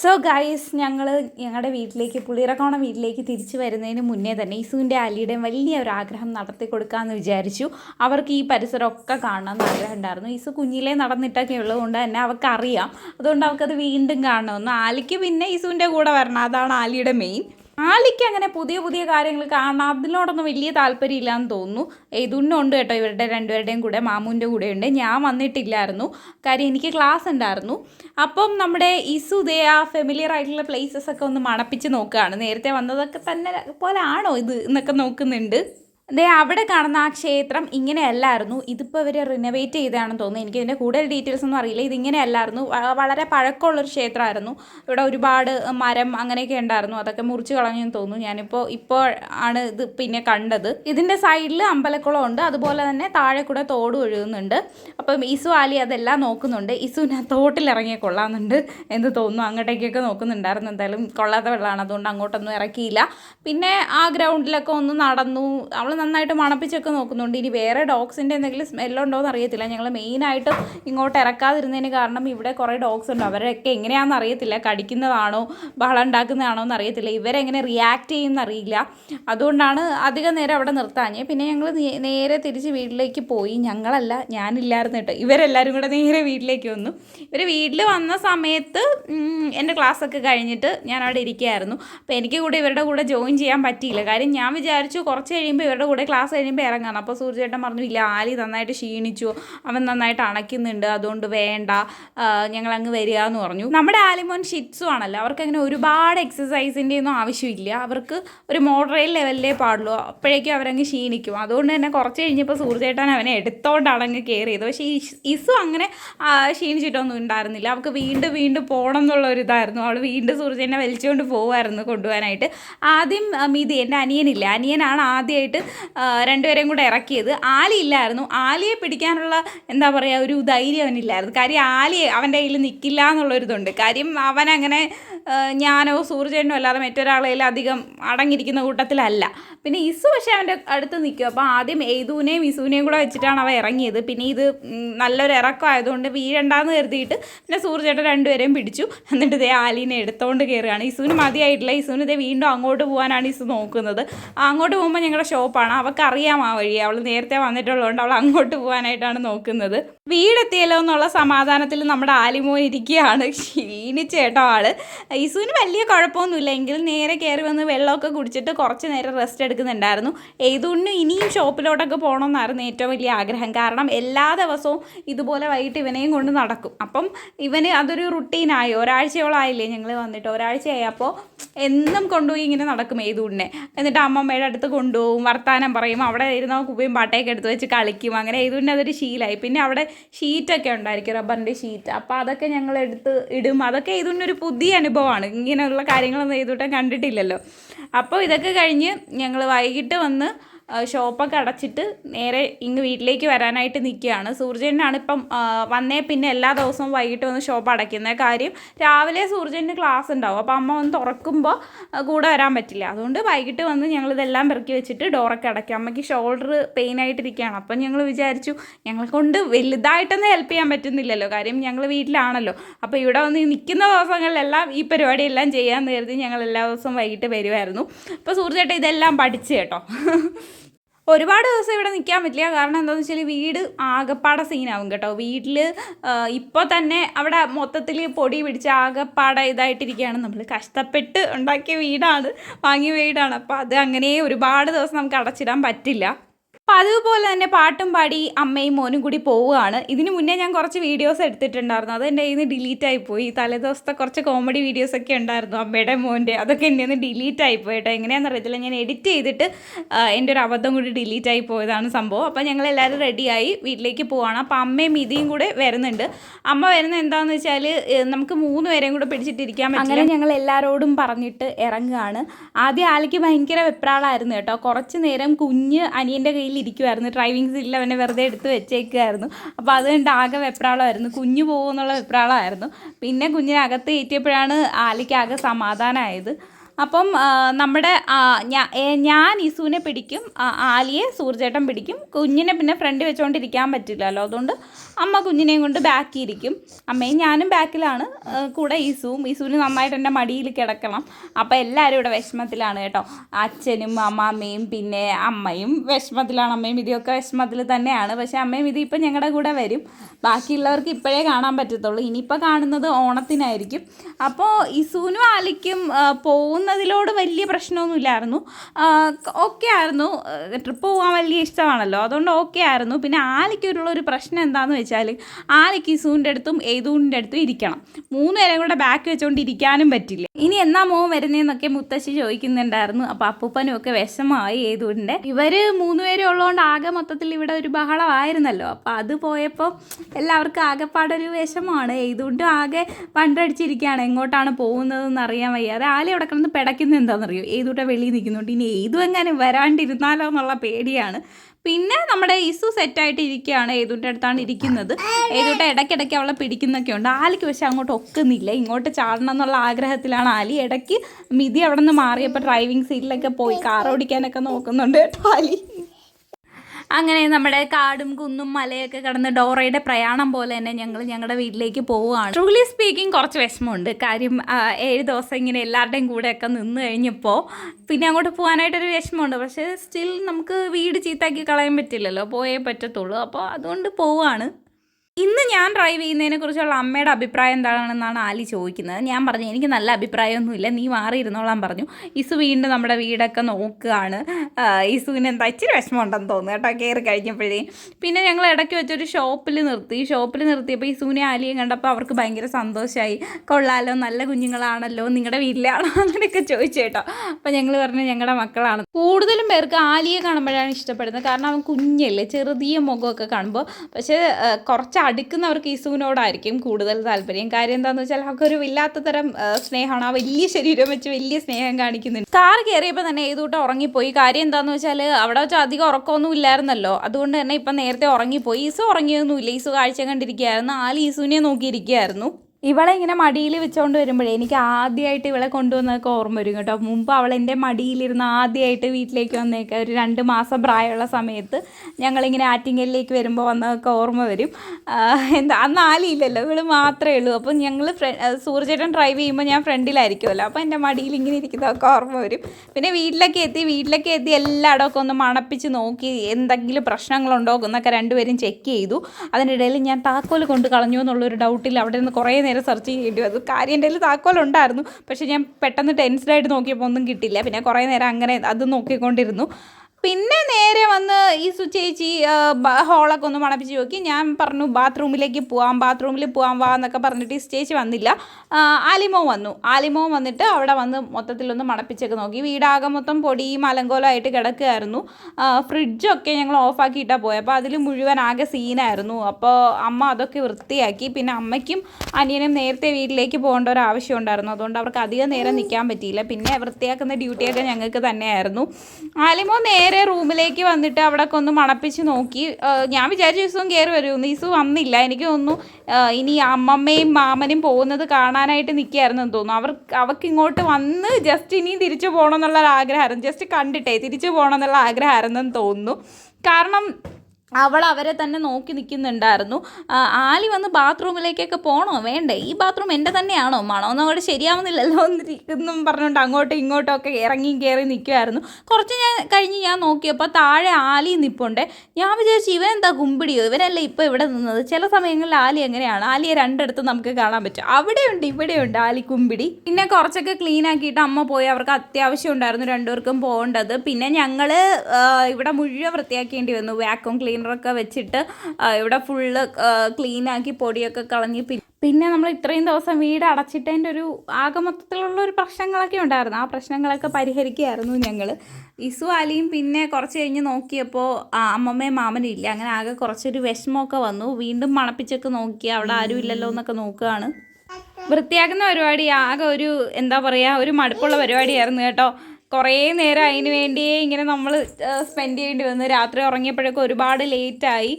So guys ഞങ്ങൾ ഞങ്ങളുടെ വീട്ടിലേക്ക് പുളിയിറക്കോണം വീട്ടിലേക്ക് തിരിച്ചു വരുന്നതിന് മുന്നേ തന്നെ ഇസുവിന്റെ അലിയുടെയും വലിയ ഒരു ആഗ്രഹം നടത്തി കൊടുക്കാമെന്ന് വിചാരിച്ചു. അവർക്ക് ഈ പരിസരമൊക്കെ കാണണമെന്ന് ആഗ്രഹം ഉണ്ടായിരുന്നു. ഇസു കുഞ്ഞിലേ നടന്നിട്ടൊക്കെ ഉള്ളതുകൊണ്ട് തന്നെ അവർക്ക് അറിയാം അതുകൊണ്ട് അവർക്കത് വീണ്ടും കാണണമെന്ന്. ആലിക്ക് പിന്നെ ഇസുവിന്റെ കൂടെ വരണം. അതാണ് ആലിയുടെ മെയിൻ ആലിക്ക് അങ്ങനെ പുതിയ പുതിയ കാര്യങ്ങൾ കാണാൻ അതിനോടൊന്നും വലിയ താല്പര്യമില്ലാന്ന് തോന്നുന്നു. ഏതുണ്ണുണ്ട് കേട്ടോ ഇവരുടെ രണ്ടുപേരുടെയും കൂടെ മാമൂന്റെ കൂടെ ഉണ്ട്. ഞാൻ വന്നിട്ടില്ലായിരുന്നു. കാര്യം എനിക്ക് ക്ലാസ് ഉണ്ടായിരുന്നു. അപ്പം നമ്മുടെ ഇസുദേ ആ ഫെമിലിയർ ആയിട്ടുള്ള പ്ലേസസ് ഒക്കെ ഒന്ന് മണപ്പിച്ച് നോക്കുകയാണ്. നേരത്തെ വന്നതൊക്കെ തന്നെ പോലെ ആണോ ഇത് എന്നൊക്കെ നോക്കുന്നുണ്ട്. ദേ അവിടെ കാണുന്ന ആ ക്ഷേത്രം ഇങ്ങനെയല്ലായിരുന്നു. ഇതിപ്പോൾ ഇവർ റിനോവേറ്റ് ചെയ്താണെന്ന് തോന്നുന്നു. എനിക്ക് ഇതിന്റെ കൂടുതൽ ഡീറ്റെയിൽസ് ഒന്നും അറിയില്ല. ഇതിങ്ങനെയല്ലായിരുന്നു വളരെ പഴക്കമുള്ളൊരു ക്ഷേത്രമായിരുന്നു. ഇവിടെ ഒരുപാട് മരം അങ്ങനെയൊക്കെ ഉണ്ടായിരുന്നു. അതൊക്കെ മുറിച്ച് കളഞ്ഞെന്ന് തോന്നുന്നു. ഞാനിപ്പോൾ ഇപ്പോൾ ആണ് ഇത് പിന്നെ കണ്ടത്. ഇതിന്റെ സൈഡിൽ അമ്പലക്കുളം ഉണ്ട്. അതുപോലെ തന്നെ താഴെ കൂടെ തോട് ഒഴുകുന്നുണ്ട്. അപ്പം ഇസു ആലി അതെല്ലാം നോക്കുന്നുണ്ട്. ഇസുവിന് തോട്ടിൽ ഇറങ്ങിയ കൊള്ളാമെന്നുണ്ട് എന്ന് തോന്നുന്നു. അങ്ങോട്ടേക്കൊക്കെ നോക്കുന്നുണ്ടായിരുന്നു. എന്തായാലും കൊള്ളാത്ത വെള്ളമാണ്. അതുകൊണ്ട് അങ്ങോട്ടൊന്നും ഇറക്കിയില്ല. പിന്നെ ആ ഗ്രൗണ്ടിലൊക്കെ ഒന്ന് നടന്നു. അവൾ നന്നായിട്ട് മണപ്പിച്ചൊക്കെ നോക്കുന്നുണ്ട്. ഇനി വേറെ ഡോഗ്സിന്റെ എന്തെങ്കിലും സ്മെല്ലുണ്ടോ എന്ന് അറിയത്തില്ല. ഞങ്ങൾ മെയിനായിട്ട് ഇങ്ങോട്ട് ഇറക്കാതിരുന്നതിന് കാരണം ഇവിടെ കുറേ ഡോഗ്സ് ഉണ്ട്. അവരൊക്കെ എങ്ങനെയാണെന്ന് അറിയത്തില്ല. കടിക്കുന്നതാണോ ബഹളം ഉണ്ടാക്കുന്നതാണോ എന്ന് അറിയത്തില്ല. ഇവരെങ്ങനെ റിയാക്ട് ചെയ്യുമെന്ന് അറിയില്ല. അതുകൊണ്ടാണ് അധികം നേരം അവിടെ നിർത്താഞ്ഞ് പിന്നെ ഞങ്ങൾ നേരെ തിരിച്ച് വീട്ടിലേക്ക് പോയി. ഞങ്ങളല്ല ഞാനില്ലായിരുന്നു കേട്ടോ. ഇവരെല്ലാവരും കൂടെ നേരെ വീട്ടിലേക്ക് വന്നു. ഇവർ വീട്ടിൽ വന്ന സമയത്ത് എന്റെ ക്ലാസ്സൊക്കെ കഴിഞ്ഞിട്ട് ഞാൻ അവിടെ ഇരിക്കുകയായിരുന്നു. അപ്പോൾ എനിക്ക് കൂടെ ഇവരുടെ കൂടെ ജോയിൻ ചെയ്യാൻ പറ്റിയില്ല. കാര്യം ഞാൻ വിചാരിച്ചു കുറച്ച് കഴിയുമ്പോൾ ഇവരുടെ കൂടെ ക്ലാസ് കഴിയുമ്പോൾ ഇറങ്ങാൻ അപ്പോൾ സൂര്യചേട്ടൻ പറഞ്ഞു ഇല്ല ആലി നന്നായിട്ട് ക്ഷീണിച്ചു. അവൻ നന്നായിട്ട് അണയ്ക്കുന്നുണ്ട്. അതുകൊണ്ട് വേണ്ട. ഞങ്ങൾ അങ്ങ് വരിക എന്ന് പറഞ്ഞു. നമ്മുടെ ആലിമോൻ ഷിറ്റ്സും ആണല്ലോ. അവർക്ക് അങ്ങനെ ഒരുപാട് എക്സസൈസിന്റെ ഒന്നും ആവശ്യമില്ല. അവർക്ക് ഒരു മോഡറേറ്റ് ലെവലിലേ പാടുള്ളൂ. അപ്പോഴേക്കും അവരങ്ങ് ക്ഷീണിക്കും. അതുകൊണ്ട് തന്നെ കുറച്ച് കഴിഞ്ഞപ്പോൾ സൂര്യചേട്ടൻ അവനെ എടുത്തോണ്ടാണ് അങ്ങ് കയറി ചെയ്തു പക്ഷേ ഇസു അങ്ങനെ ക്ഷീണിച്ചിട്ടൊന്നും ഉണ്ടായിരുന്നില്ല. അവൾക്ക് വീണ്ടും വീണ്ടും പോകണം എന്നുള്ള ഒരു അവൾ വീണ്ടും സൂര്യനെ വലിച്ചുകൊണ്ട് പോകുമായിരുന്നു കൊണ്ടുപോകാനായിട്ട്. ആദ്യം മീതി എന്റെ അനിയനില്ല? അനിയനാണ് ആദ്യമായിട്ട് രണ്ടുപേരെയും കൂടെ ഇറക്കിയത്. ആലി ഇല്ലായിരുന്നു. ആലിയെ പിടിക്കാനുള്ള എന്താ പറയുക ഒരു ധൈര്യം അവനില്ലായിരുന്നു. കാര്യം ആലി അവന്റെ കയ്യിൽ നിൽക്കില്ല എന്നുള്ളൊരിതുണ്ട് കാര്യം അവനങ്ങനെ ഞാനോ സൂർജേനോ അല്ലാതെ മറ്റൊരാളെയും അധികം അടങ്ങിയിരിക്കുന്ന കൂട്ടത്തിലല്ല. പിന്നെ ഇസു പക്ഷേ അവന്റെ അടുത്ത് നിൽക്കും. അപ്പോൾ ആദ്യം എയ്തുവിനെയും ഇസുവിനെയും കൂടെ വെച്ചിട്ടാണ് അവ ഇറങ്ങിയത്. പിന്നെ ഇത് നല്ലൊരു ഇറക്കം ആയതുകൊണ്ട് വീഴണ്ടാന്ന് കരുതിയിട്ട് പിന്നെ സൂര്യചേട്ടൻ രണ്ടുപേരെയും പിടിച്ചു. എന്നിട്ട് ഇതേ ആലീനെ എടുത്തുകൊണ്ട് കയറുകയാണ് ഇസുവിന് മതിയായിട്ടില്ല. ഇസുവിന് ഇതേ വീണ്ടും അങ്ങോട്ട് പോകാനാണ് ഇസു നോക്കുന്നത്. അങ്ങോട്ട് പോകുമ്പോൾ ഞങ്ങളുടെ ഷോപ്പാണ്. അവൾക്ക് അറിയാം ആ വഴി. അവൾ നേരത്തെ വന്നിട്ടുള്ളതുകൊണ്ട് അവൾ അങ്ങോട്ട് പോകാനായിട്ടാണ് നോക്കുന്നത്. വീടെത്തിയല്ലോ എന്നുള്ള സമാധാനത്തിൽ നമ്മുടെ ആലിമോൻ ഇരിക്കുകയാണ്. ക്ഷീണിച്ച കേട്ടോ ആൾ. ഈസുവിന് വലിയ കുഴപ്പമൊന്നുമില്ല. എങ്കിലും നേരെ കയറി വന്ന് വെള്ളമൊക്കെ കുടിച്ചിട്ട് കുറച്ച് നേരം റെസ്റ്റ് എടുക്കുന്നുണ്ടായിരുന്നു. ഏതുകൊണ്ട് ഇനിയും ഷോപ്പിലോട്ടൊക്കെ പോകണമെന്നായിരുന്നു ഏറ്റവും വലിയ ആഗ്രഹം. കാരണം എല്ലാ ദിവസവും ഇതുപോലെ വൈകിട്ട് ഇവനെയും കൊണ്ട് നടക്കും. അപ്പം ഇവന് അതൊരു റുട്ടീനായി ഒരാഴ്ചയോളമായില്ലേ ഞങ്ങൾ വന്നിട്ട്. ഒരാഴ്ചയായി. അപ്പോൾ എന്നും കൊണ്ടുപോയി ഇങ്ങനെ നടക്കും ഏതുണ്ടെ എന്നിട്ട് അമ്മമ്മയുടെ അടുത്ത് കൊണ്ടുപോകും വർത്താനം പറയും. അവിടെ ഇരുന്ന കുപ്പിയും പാട്ടയൊക്കെ എടുത്ത് വെച്ച് കളിക്കും. അങ്ങനെ ഏതുണ്ടെ അതൊരു ശീലമായി പിന്നെ അവിടെ ഷീറ്റൊക്കെ ഉണ്ടായിരിക്കും റബ്ബറിന്റെ ഷീറ്റ്. അപ്പോൾ അതൊക്കെ ഞങ്ങൾ എടുത്ത് ഇടും. അതൊക്കെ ഏതുണ്ടെ ഒരു പുതിയ അനുഭവമാണ്. ഇങ്ങനെയുള്ള കാര്യങ്ങളൊന്നും ഏതുട്ടം കണ്ടിട്ടില്ലല്ലോ. അപ്പോൾ ഇതൊക്കെ കഴിഞ്ഞ് ഞങ്ങൾ വൈകിട്ട് വന്ന് ഷോപ്പൊക്കെ അടച്ചിട്ട് നേരെ ഇങ്ങ് വീട്ടിലേക്ക് വരാനായിട്ട് നിൽക്കുകയാണ്. സൂർജനാണ് ഇപ്പം വന്നേ പിന്നെ എല്ലാ ദിവസവും വൈകിട്ട് വന്ന് ഷോപ്പ് അടയ്ക്കുന്ന കാര്യം. രാവിലെ സൂർജന് ക്ലാസ് ഉണ്ടാവും. അപ്പോൾ അമ്മ ഒന്ന് തുറക്കുമ്പോൾ കൂടെ വരാൻ പറ്റില്ല. അതുകൊണ്ട് വൈകിട്ട് വന്ന് ഞങ്ങൾ ഇതെല്ലാം പെറുക്കി വെച്ചിട്ട് ഡോറൊക്കെ അടയ്ക്കും. അമ്മയ്ക്ക് ഷോൾഡർ പെയിൻ ആയിട്ടിരിക്കുകയാണ്. അപ്പം ഞങ്ങൾ വിചാരിച്ചു ഞങ്ങളെ കൊണ്ട് വലുതായിട്ടൊന്നും ഹെൽപ്പ് ചെയ്യാൻ പറ്റുന്നില്ലല്ലോ. കാര്യം ഞങ്ങൾ വീട്ടിലാണല്ലോ. അപ്പോൾ ഇവിടെ വന്ന് നിൽക്കുന്ന ദിവസങ്ങളിലെല്ലാം ഈ പരിപാടിയെല്ലാം ചെയ്യാൻ കരുതി ഞങ്ങൾ എല്ലാ ദിവസവും വൈകിട്ട് വരുമായിരുന്നു അപ്പോൾ സൂർജേട്ട ഇതെല്ലാം പഠിച്ചു കേട്ടോ. ഒരുപാട് ദിവസം ഇവിടെ നിൽക്കാൻ പറ്റില്ല. കാരണം എന്താണെന്ന് വെച്ചാൽ വീട് ആകപ്പാടെ സീനാവും കേട്ടോ. വീട്ടിൽ ഇപ്പോൾ തന്നെ അവിടെ മൊത്തത്തിൽ പൊടി പിടിച്ച് ആകപ്പാടെ ഇതായിട്ടിരിക്കുകയാണ്. നമ്മൾ കഷ്ടപ്പെട്ട് ഉണ്ടാക്കിയ വീടാണ് വാങ്ങിയ വീടാണ്. അപ്പോൾ അത് അങ്ങനെ ഒരുപാട് ദിവസം നമുക്ക് അടച്ചിടാൻ പറ്റില്ല. അപ്പോൾ അതുപോലെ തന്നെ പാട്ടും പാടി അമ്മയും മോനും കൂടി പോവുകയാണ്. ഇതിന് മുന്നേ ഞാൻ കുറച്ച് വീഡിയോസ് എടുത്തിട്ടുണ്ടായിരുന്നു. അത് എന്റെ കയ്യിൽ ഡിലീറ്റ് ആയിപ്പോയി തലേദിവസത്തെ കുറച്ച് കോമഡി വീഡിയോസ് ഒക്കെ ഉണ്ടായിരുന്നു അമ്മയുടെ മോന്റെ. അതൊക്കെ എന്റെ നിന്ന് ഡിലീറ്റ് ആയിപ്പോയി കേട്ടോ. എങ്ങനെയാണെന്ന് അറിയത്തില്ല. ഞാൻ എഡിറ്റ് ചെയ്തിട്ട് എന്റെ ഒരു അബദ്ധം കൂടി ഡിലീറ്റ് ആയി പോയതാണ് സംഭവം. അപ്പോൾ ഞങ്ങൾ എല്ലാവരും റെഡിയായി വീട്ടിലേക്ക് പോവാണ്. അപ്പോൾ അമ്മയും ഇതിയും കൂടെ വരുന്നുണ്ട്. അമ്മ വരുന്ന എന്താണെന്ന് വെച്ചാൽ നമുക്ക് മൂന്ന് പേരെയും കൂടെ പിടിച്ചിട്ടിരിക്കാൻ പറ്റില്ല. അങ്ങനെ ഞങ്ങൾ എല്ലാവരോടും പറഞ്ഞിട്ട് ഇറങ്ങുകയാണ്. ആദ്യം ആലയ്ക്ക് ഭയങ്കര വെപ്രാളായിരുന്നു കേട്ടോ. കുറച്ച് നേരം കുഞ്ഞ് അനിയന്റെ കയ്യിൽ ഇരിക്കുമായിരുന്നു ഡ്രൈവിംഗ് സീറ്റിൽ അവനെ വെറുതെ എടുത്ത് വെച്ചേക്കുമായിരുന്നു അപ്പോൾ അതുകൊണ്ട് ആകെ വെപ്രാളമായിരുന്നു. കുഞ്ഞു പോകുമെന്നുള്ള വെപ്രാളമായിരുന്നു. പിന്നെ കുഞ്ഞിനകത്ത് ഏറ്റിയപ്പോഴാണ് കയറ്റിയപ്പോഴാണ് ആലിക്ക് ആകെ സമാധാനമായത്. അപ്പം നമ്മുടെ ഞാൻ ഇസുവിനെ പിടിക്കും ആലിയെ സൂർജേട്ടൻ പിടിക്കും. കുഞ്ഞിനെ പിന്നെ ഫ്രണ്ട് വെച്ചുകൊണ്ടിരിക്കാൻ പറ്റില്ലല്ലോ. അതുകൊണ്ട് അമ്മ കുഞ്ഞിനെയും കൊണ്ട് ബാക്കിൽ ഇരിക്കും അമ്മയും ഞാനും ബാക്കിലാണ്. കൂടെ ഇസുവും ഇസുവിന് നന്നായിട്ട് എന്റെ മടിയിൽ കിടക്കണം. അപ്പോൾ എല്ലാവരും ഇവിടെ വിഷമത്തിലാണ് കേട്ടോ. അച്ഛനും അമ്മാമ്മയും പിന്നെ അമ്മയും വിഷമത്തിലാണ്. അമ്മയും ഇതിയൊക്കെ വിഷമത്തിൽ തന്നെയാണ്. പക്ഷേ അമ്മയും ഇത് ഇപ്പം ഞങ്ങളുടെ കൂടെ വരും. ബാക്കിയുള്ളവർക്ക് ഇപ്പോഴേ കാണാൻ പറ്റത്തുള്ളൂ. ഇനിയിപ്പോൾ കാണുന്നത് ഓണത്തിനായിരിക്കും. അപ്പോൾ ഇസുവിനും ആലിക്കും ആ, പോകുന്നതിലോട് വലിയ പ്രശ്നമൊന്നുമില്ലായിരുന്നു. ഓക്കെ ആയിരുന്നു. ട്രിപ്പ് പോകാൻ വലിയ ഇഷ്ടമാണല്ലോ. അതുകൊണ്ട് ഓക്കെ ആയിരുന്നു. പിന്നെ ആലിക്കുള്ള ഒരു പ്രശ്നം എന്താണെന്ന് വെച്ചാൽ ആലിക്ക് ഇസൂന്റെ അടുത്തും ഏതൂന്റെ അടുത്തും ഇരിക്കണം. മൂന്ന് പേരും കൂടെ ബാക്ക് വെച്ചുകൊണ്ട് ഇരിക്കാനും പറ്റില്ല. ഇനി എന്നാ മോൻ വരുന്നതെന്നൊക്കെ മുത്തശ്ശി ചോദിക്കുന്നുണ്ടായിരുന്നു. അപ്പോൾ അപ്പൂപ്പനും ഒക്കെ വിഷമമായി ഏതൂന്റെ ഇവർ മൂന്ന് പേരും ഉള്ളതുകൊണ്ട് ആകെ മൊത്തത്തിൽ ഇവിടെ ഒരു ബഹളമായിരുന്നല്ലോ. അപ്പോൾ അത് പോയപ്പോൾ എല്ലാവർക്കും ആകെപ്പാടൊരു വിഷമമാണ്. ഏതുകൊണ്ടും ആകെ പണ്ടടിച്ചിരിക്കുകയാണ്. എങ്ങോട്ടാണ് പോകുന്നതെന്ന് അറിയാൻ വയ്യാതെ ആലി കിടന്ന് പിടയ്ക്കുന്നത് എന്താണെന്നറിയോ? ഏതുട്ട വെളിയിൽ നിൽക്കുന്നുണ്ട്. ഇനി ഏതു എങ്ങനെ വരാണ്ടിരുന്നാലോ എന്നുള്ള പേടിയാണ്. പിന്നെ നമ്മുടെ ഇസു സെറ്റായിട്ട് ഇരിക്കുകയാണ്. ഏതുന്റെ അടുത്താണ് ഇരിക്കുന്നത്. ഏതുട്ട ഇടയ്ക്കിടയ്ക്ക് അവളെ പിടിക്കുന്നൊക്കെ ഉണ്ട്. ആലിക്ക് പക്ഷെ അങ്ങോട്ട് ഒക്കുന്നില്ല. ഇങ്ങോട്ട് ചാടണം എന്നുള്ള ആഗ്രഹത്തിലാണ് ആലി. ഇടയ്ക്ക് മിതി അവിടെ നിന്ന് മാറിയപ്പോൾ ഡ്രൈവിംഗ് സീറ്റിലൊക്കെ പോയി കാർ ഓടിക്കാനൊക്കെ നോക്കുന്നുണ്ട് കേട്ടോ ആലി. അങ്ങനെ നമ്മുടെ കാടും കുന്നും മലയൊക്കെ കടന്ന് ഡോറയുടെ പ്രയാണം പോലെ തന്നെ ഞങ്ങൾ ഞങ്ങളുടെ വീട്ടിലേക്ക് പോവുകയാണ്. ട്രൂലി സ്പീക്കിംഗ് കുറച്ച് വിഷമമുണ്ട്. കാര്യം ഏഴ് ദിവസം ഇങ്ങനെ എല്ലാവരുടെയും കൂടെയൊക്കെ നിന്ന് കഴിഞ്ഞപ്പോൾ പിന്നെ അങ്ങോട്ട് പോകാനായിട്ടൊരു വിഷമമുണ്ട്. പക്ഷേ സ്റ്റിൽ നമുക്ക് വീട് ചീത്താക്കി കളയാൻ പറ്റില്ലല്ലോ. പോയേ പറ്റത്തുള്ളൂ. അപ്പോൾ അതുകൊണ്ട് പോവുകയാണ് ഇന്ന് ഞാൻ ഡ്രൈവ് ചെയ്യുന്നതിനെ കുറിച്ചുള്ള അമ്മയുടെ അഭിപ്രായം എന്താണെന്നാണ് ആലി ചോദിക്കുന്നത്. ഞാൻ പറഞ്ഞു എനിക്ക് നല്ല അഭിപ്രായമൊന്നുമില്ല. നീ മാറിയിരുന്നോളാൻ പറഞ്ഞു. ഇസു വീണ്ടും നമ്മുടെ വീടൊക്കെ നോക്കുകയാണ്. ഇസുവിന് എന്താ ഇച്ചിരി വിഷമമുണ്ടെന്ന് തോന്നുന്നു കേട്ടോ കയറി കഴിഞ്ഞപ്പോഴേ. പിന്നെ ഞങ്ങൾ ഇടയ്ക്ക് വെച്ചൊരു ഷോപ്പിൽ നിർത്തി. ഷോപ്പിൽ നിർത്തിയപ്പോൾ ഇസുവിനെ ആലിയെ കണ്ടപ്പോൾ അവർക്ക് ഭയങ്കര സന്തോഷമായി കൊള്ളാലോ നല്ല കുഞ്ഞുങ്ങളാണല്ലോ. നിങ്ങളുടെ വീട്ടിലാണോ? അങ്ങനെയൊക്കെ ചോദിച്ചു കേട്ടോ. അപ്പോൾ ഞങ്ങൾ പറഞ്ഞു ഞങ്ങളുടെ മക്കളാണ്. കൂടുതലും പേർക്ക് ആലിയെ കാണുമ്പോഴാണ് ഇഷ്ടപ്പെടുന്നത്. കാരണം അവൻ കുഞ്ഞല്ലേ ചെറുതിയ മുഖമൊക്കെ കാണുമ്പോൾ. പക്ഷേ ആ, കുറച്ച് അടുക്കുന്നവർക്ക് ഈസുവിനോടായിരിക്കും കൂടുതൽ താല്പര്യം. കാര്യം എന്താണെന്ന് വെച്ചാൽ അവർക്കൊരു വല്ലാത്ത തരം സ്നേഹമാണ്. ആ വലിയ ശരീരം വെച്ച് വലിയ സ്നേഹം കാണിക്കുന്നുണ്ട്. കാർ കയറിയപ്പോൾ തന്നെ ഏതൂട്ടം ഉറങ്ങിപ്പോയി. കാര്യം എന്താണെന്ന് വെച്ചാൽ അവിടെ വെച്ചാൽ അധികം ഉറക്കമൊന്നും ഇല്ലായിരുന്നല്ലോ. അതുകൊണ്ട് തന്നെ ഇപ്പം നേരത്തെ ഉറങ്ങിപ്പോയി. ഈസു ഉറങ്ങിയൊന്നുമില്ല. ഈസു കാഴ്ച കണ്ടിരിക്കുകയായിരുന്നു. ആൽ ഈസുവിനെ നോക്കിയിരിക്കുകയായിരുന്നു. ഇവളെ ഇങ്ങനെ മടിയിൽ വെച്ചുകൊണ്ട് വരുമ്പോഴേ എനിക്ക് ആദ്യമായിട്ട് ഇവളെ കൊണ്ടുവന്നതൊക്കെ ഓർമ്മ വരും കേട്ടോ. മുമ്പ് അവൾ എന്റെ മടിയിലിരുന്ന് ആദ്യമായിട്ട് വീട്ടിലേക്ക് വന്നേക്ക ഒരു രണ്ട് മാസം പ്രായമുള്ള സമയത്ത് ഞങ്ങളിങ്ങനെ ആറ്റിങ്ങലിലേക്ക് വരുമ്പോൾ വന്നതൊക്കെ ഓർമ്മ വരും. എന്താ അന്ന് ആലിയില്ലല്ലോ ഇവൾ മാത്രമേ ഉള്ളൂ. അപ്പം ഞങ്ങൾ സൂർജേട്ടൻ ഡ്രൈവ് ചെയ്യുമ്പോൾ ഞാൻ ഫ്രണ്ടിലായിരിക്കുമല്ലോ അപ്പോൾ എന്റെ മടിയിൽ ഇങ്ങനെ ഇരിക്കുന്നതൊക്കെ ഓർമ്മ വരും. പിന്നെ വീട്ടിലൊക്കെ എത്തി വീട്ടിലൊക്കെ എത്തി എല്ലായിടമൊക്കെ ഒന്ന് മണപ്പിച്ച് നോക്കി എന്തെങ്കിലും പ്രശ്നങ്ങളുണ്ടോ എന്നൊക്കെ രണ്ടുപേരും ചെക്ക് ചെയ്തു. അതിനിടയിൽ ഞാൻ താക്കോൽ കൊണ്ട് കളഞ്ഞു എന്നുള്ളൊരു ഡൗട്ടിൽ അവിടെ നിന്ന് കുറേ നേരം സെർച്ച് ചെയ്യേണ്ടി വന്നു. കാര്യം എന്റെ കയ്യിൽ താക്കോലുണ്ടായിരുന്നു. പക്ഷേ ഞാൻ പെട്ടെന്ന് ടെൻസ്ഡായിട്ട് നോക്കിയപ്പോൾ ഒന്നും കിട്ടില്ല പിന്നെ കുറേ നേരം അങ്ങനെ അത് നോക്കിക്കൊണ്ടിരുന്നു. പിന്നെ നേരെ വന്ന് ഈ ചേച്ചി ഹോളൊക്കെ ഒന്ന് മണപ്പിച്ച് നോക്കി. ഞാൻ പറഞ്ഞു ബാത്റൂമിലേക്ക് പോവാം ബാത്റൂമിൽ പോവാം വാ എന്നൊക്കെ പറഞ്ഞിട്ട് ഈ ചേച്ചി വന്നില്ല. ആലിമോ വന്നു. ആലിമോ വന്നിട്ട് അവിടെ വന്ന് മൊത്തത്തിലൊന്ന് മണപ്പിച്ചൊക്കെ നോക്കി. വീടാകെ മൊത്തം പൊടിയും അലങ്കോലമായിട്ട് കിടക്കുകയായിരുന്നു. ഫ്രിഡ്ജൊക്കെ ഞങ്ങൾ ഓഫാക്കിയിട്ടാണ് പോയത് അപ്പോൾ അതിൽ മുഴുവൻ ആകെ സീനായിരുന്നു. അപ്പോൾ അമ്മ അതൊക്കെ വൃത്തിയാക്കി. പിന്നെ അമ്മയ്ക്കും അനിയനും നേരത്തെ വീട്ടിലേക്ക് പോകേണ്ട ഒരു ആവശ്യം ഉണ്ടായിരുന്നു. അതുകൊണ്ട് അവർക്ക് അധികം നേരം നിൽക്കാൻ പറ്റിയില്ല. പിന്നെ വൃത്തിയാക്കുന്ന ഡ്യൂട്ടിയൊക്കെ ഞങ്ങൾക്ക് തന്നെയായിരുന്നു. ആലിമോ നേരെ റൂമിലേക്ക് വന്നിട്ട് അവിടെ ഒന്ന് മണപ്പിച്ച് നോക്കി. ഞാൻ വിചാരിച്ച ദിവസവും കയറി വരുമെന്ന് ഈസു വന്നില്ല. എനിക്ക് തോന്നുന്നു ഇനി അമ്മമ്മയും മാമനും പോകുന്നത് കാണാനായിട്ട് നിൽക്കുകയായിരുന്നു എന്ന് തോന്നുന്നു. അവർ അവർക്ക് ഇങ്ങോട്ട് വന്ന് ജസ്റ്റ് ഇനിയും തിരിച്ചു പോകണം എന്നുള്ള ആഗ്രഹമായിരുന്നു. ജസ്റ്റ് കണ്ടിട്ടേ തിരിച്ചു പോകണം എന്നുള്ള ആഗ്രഹമായിരുന്നെന്ന് തോന്നുന്നു. കാരണം അവൾ അവരെ തന്നെ നോക്കി നിൽക്കുന്നുണ്ടായിരുന്നു. ആലി വന്ന് ബാത്റൂമിലേക്കൊക്കെ പോകണോ വേണ്ടേ ഈ ബാത്റൂം എന്റെ തന്നെയാണോ? മണമെന്ന് അങ്ങോട്ട് ശരിയാവുന്നില്ലല്ലോ എന്നും പറഞ്ഞുകൊണ്ട് അങ്ങോട്ടും ഇങ്ങോട്ടും ഒക്കെ ഇറങ്ങി കയറി നിൽക്കുമായിരുന്നു കുറച്ച് ഞാൻ കഴിഞ്ഞ് ഞാൻ നോക്കിയപ്പോൾ താഴെ ആലി നിൽപ്പുണ്ട് ഞാൻ വിചാരിച്ചു ഇവൻ എന്താ കുമ്പിടിയോ ഇവനല്ലേ ഇപ്പോൾ ഇവിടെ നിന്നത്? ചില സമയങ്ങളിൽ ആലി എങ്ങനെയാണ്? ആലിയെ രണ്ടിടത്ത് നമുക്ക് കാണാൻ പറ്റും. അവിടെയുണ്ട് ഇവിടെയുണ്ട് ആലി കുമ്പിടി പിന്നെ കുറച്ചൊക്കെ ക്ലീൻ ആക്കിയിട്ട് അമ്മ പോയി അവർക്ക് അത്യാവശ്യം ഉണ്ടായിരുന്നു രണ്ടുപേർക്കും പോകേണ്ടത്. പിന്നെ ഞങ്ങൾ ഇവിടെ മുഴുവൻ വൃത്തിയാക്കേണ്ടി വന്നു. വാക്യൂം ക്ലീനറൊക്കെ വെച്ചിട്ട് ഇവിടെ ഫുള്ള് ക്ലീനാക്കി പൊടിയൊക്കെ കളഞ്ഞ് പിന്നെ നമ്മൾ ഇത്രയും ദിവസം വീട് അടച്ചിട്ടതിന്റെ ഒരു ആകെ മൊത്തത്തിലുള്ള ഒരു പ്രശ്നങ്ങളൊക്കെ ഉണ്ടായിരുന്നു. ആ പ്രശ്നങ്ങളൊക്കെ പരിഹരിക്കുകയായിരുന്നു ഞങ്ങൾ ഇസു അലിയും പിന്നെ കുറച്ച് കഴിഞ്ഞ് നോക്കിയപ്പോൾ അമ്മമ്മയും മാമനും ഇല്ല. അങ്ങനെ ആകെ കുറച്ചൊരു വിഷമമൊക്കെ വന്നു. വീണ്ടും മണപ്പിച്ചൊക്കെ നോക്കി. അവിടെ ആരും ഇല്ലല്ലോ എന്നൊക്കെ നോക്കുകയാണ്. വൃത്തിയാക്കുന്ന പരിപാടി ആകെ ഒരു എന്താ പറയുക ഒരു മടുപ്പുള്ള പരിപാടിയായിരുന്നു കേട്ടോ. കുറേ നേരം അതിന് വേണ്ടിയേ ഇങ്ങനെ നമ്മൾ സ്പെൻഡ് ചെയ്യേണ്ടി വന്നു. രാത്രി ഉറങ്ങിയപ്പോഴൊക്കെ ഒരുപാട് ലേറ്റായി